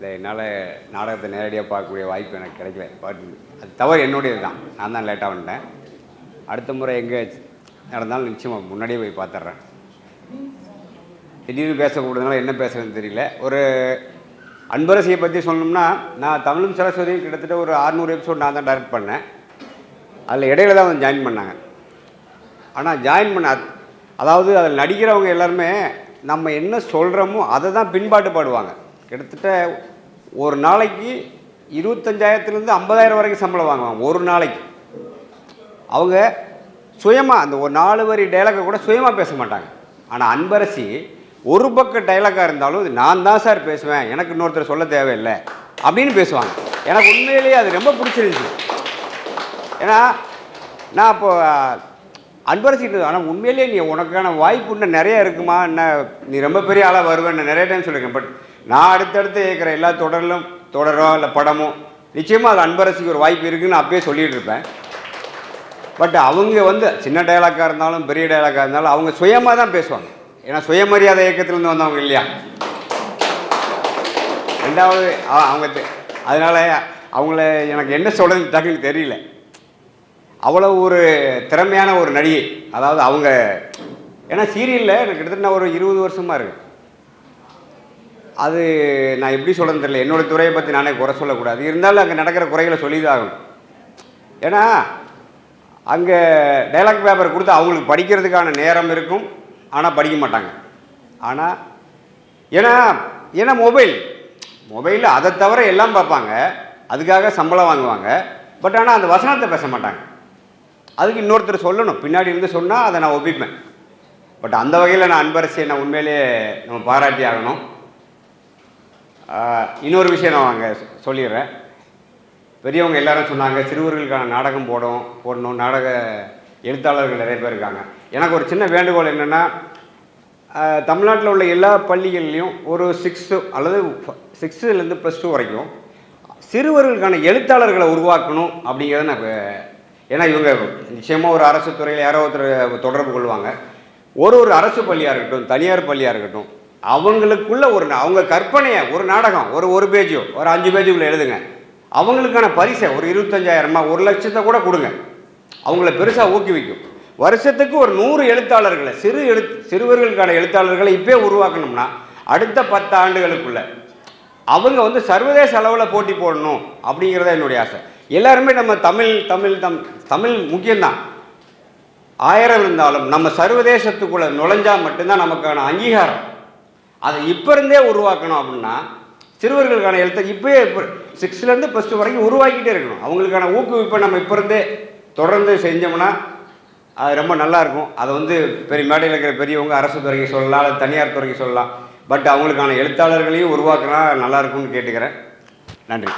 இல்லை என்னால் நாடகத்தை நேரடியாக பார்க்கக்கூடிய வாய்ப்பு எனக்கு கிடைக்கல. பட் அது தவறு என்னுடையது தான். நான் தான் லேட்டாக வந்துட்டேன் அடுத்த முறை எங்கே நடந்தாலும் நிச்சயமாக முன்னாடியே போய் பார்த்துட்றேன் திடீர்னு பேசக்கூடாதுனால என்ன பேசுறதுன்னு தெரியல. ஒரு அன்பரசியை பற்றி சொல்லணும்னா நான் தமிழும் சரஸ்வதியும் கிட்டத்தட்ட ஒரு அறுநூறு எபிசோட் நான் தான் டைரக்ட் பண்ணேன். அதில் இடையில தான் வந்து ஜாயின் பண்ணாங்க. ஆனால் ஜாயின் பண்ண அதாவது அதில் நடிக்கிறவங்க எல்லாருமே நம்ம என்ன சொல்கிறோமோ அதை தான் பின்பாட்டு பாடுவாங்க. கிட்டத்தட்ட ஒரு நாளைக்கு இருபத்தஞ்சாயிரத்துலேருந்து ஐம்பதாயிரம் வரைக்கும் சம்பளம் வாங்குவாங்க ஒரு நாளைக்கு. அவங்க சுயமாக அந்த ஒரு நாலு வரி டைலாக்கை கூட சுயமாக பேச மாட்டாங்க. ஆனால் அன்பரசி ஒரு பக்க டைலாக்காக இருந்தாலும் இது நான் தான் சார் பேசுவேன் எனக்கு இன்னொருத்தர் சொல்ல தேவையில்லை அப்படின்னு பேசுவாங்க. எனக்கு உண்மையிலேயே அது ரொம்ப பிடிச்சிருந்துச்சு. ஏன்னா நான் இப்போ அன்பரசிட்டு ஆனால் உண்மையிலேயே நீ உனக்கான வாய்ப்பு இன்னும் நிறைய இருக்குமா என்ன நீ ரொம்ப பெரிய ஆளாக வருவேன்னு நிறைய டைம் சொல்லியிருக்கேன் பட் நான் அடுத்தடுத்து இருக்கிற எல்லா தொடரிலும் தொடரோ இல்லை படமோ நிச்சயமாக அது அன்பரசிக்கு ஒரு வாய்ப்பு இருக்குதுன்னு அப்பயே சொல்லிட்டு இருப்பேன். பட் அவங்க வந்து சின்ன டைலாக்காக இருந்தாலும் பெரிய டைலாக்காக இருந்தாலும் அவங்க சுயமாக தான் பேசுவாங்க. ஏன்னா சுயமரியாதை இயக்கத்துலேருந்து வந்தவங்க இல்லையா? ரெண்டாவது அவங்க தெ- அதனால அவங்கள எனக்கு என்ன சொல்கிறது டக்குன்னு தெரியல. அவ்வளோ ஒரு திறமையான ஒரு நடிகை. அதாவது அவங்க ஏன்னா சீரியலில் எனக்கு கிட்டத்தட்ட நான் ஒரு இருபது வருஷமாக இருக்குது அது நான் எப்படி சொல்கிறது தெரியல. என்னோட துறையை பற்றி நானே குறை சொல்லக்கூடாது. இருந்தாலும் அங்கே நடக்கிற குறைகளை சொல்லி தான் ஏன்னா அங்கே டைலாக் பேப்பர் கொடுத்து அவங்களுக்கு படிக்கிறதுக்கான நேரம் இருக்கும். ஆனால் படிக்க மாட்டாங்க. ஆனால் ஏன்னா ஏன்னா மொபைல் மொபைலில் அதை தவிர எல்லாம் பார்ப்பாங்க. அதுக்காக சம்பளம் வாங்குவாங்க. பட் ஆனால் அந்த வசனத்தை பேச மாட்டாங்க. அதுக்கு இன்னொருத்தர் சொல்லணும். பின்னாடி இருந்து சொன்னால் அதை நான் ஒப்பிப்பேன். பட் அந்த வகையில் நான் அன்பரசியை நான் உண்மையிலேயே நம்ம பாராட்டி ஆகணும். இன்னொரு விஷயம் நான் அங்கே சொல்லிடுறேன். பெரியவங்க எல்லாரும் சொன்னாங்க சிறுவர்களுக்கான நாடகம் போடும் போடணும். நாடக எழுத்தாளர்கள் நிறைய பேர் இருக்காங்க. எனக்கு ஒரு சின்ன வேண்டுகோள் என்னென்னா தமிழ்நாட்டில் உள்ள எல்லா பள்ளிகள்லையும் ஒரு சிக்ஸ்த்து அல்லது சிக்ஸ்த்துலேருந்து ப்ளஸ் டூ வரைக்கும் சிறுவர்களுக்கான எழுத்தாளர்களை உருவாக்கணும் அப்படிங்கிறத நான் ஏன்னா இவங்க நிச்சயமாக ஒரு அரசு துறையில் யாரோ ஒருத்தர் தொடர்பு கொள்வாங்க. ஒரு ஒரு அரசு பள்ளியாக இருக்கட்டும் தனியார் பள்ளியாக இருக்கட்டும் அவங்களுக்குள்ள ஒரு அவங்க கற்பனையை ஒரு நாடகம் ஒரு ஒரு பேஜோ ஒரு அஞ்சு பேஜுக்குள்ளே எழுதுங்க. அவங்களுக்கான பரிசை ஒரு இருபத்தஞ்சாயிரமா ஒரு லட்சத்தை கூட கொடுங்க. அவங்கள பெருசாக ஊக்குவிக்கும். வருஷத்துக்கு ஒரு நூறு எழுத்தாளர்களை சிறு எழு சிறுவர்களுக்கான எழுத்தாளர்களை இப்பே உருவாக்கணும்னா அடுத்த பத்து ஆண்டுகளுக்குள்ள அவங்க வந்து சர்வதேச அளவில் போட்டி போடணும் அப்படிங்கிறத என்னுடைய ஆசை. எல்லாருமே நம்ம தமிழ் தமிழ் தம் தமிழ் முக்கியம்தான். ஆயிரம் இருந்தாலும் நம்ம சர்வதேசத்துக்குள்ளே நுழைஞ்சால் மட்டும்தான் நமக்கான அங்கீகாரம். அதை இப்போ இருந்தே உருவாக்கணும் அப்படின்னா சிறுவர்களுக்கான எழுத்தை இப்போயே இப்போ சிக்ஸ்த்லேருந்து ப்ளஸ் டூ வரைக்கும் உருவாக்கிட்டே இருக்கணும். அவங்களுக்கான ஊக்குவிப்பை நம்ம இப்போ இருந்தே தொடர்ந்து செஞ்சோம்னா அது ரொம்ப நல்லா இருக்கும் அதை வந்து பெரிய மேடையில் இருக்கிற பெரியவங்க அரசு துறைக்கு சொல்லலாம் அல்லது தனியார் துறைக்கு சொல்லலாம். பட் அவங்களுக்கான எழுத்தாளர்களையும் உருவாக்கினா நல்லா இருக்கும்னு கேட்டுக்கிறேன். நன்றி.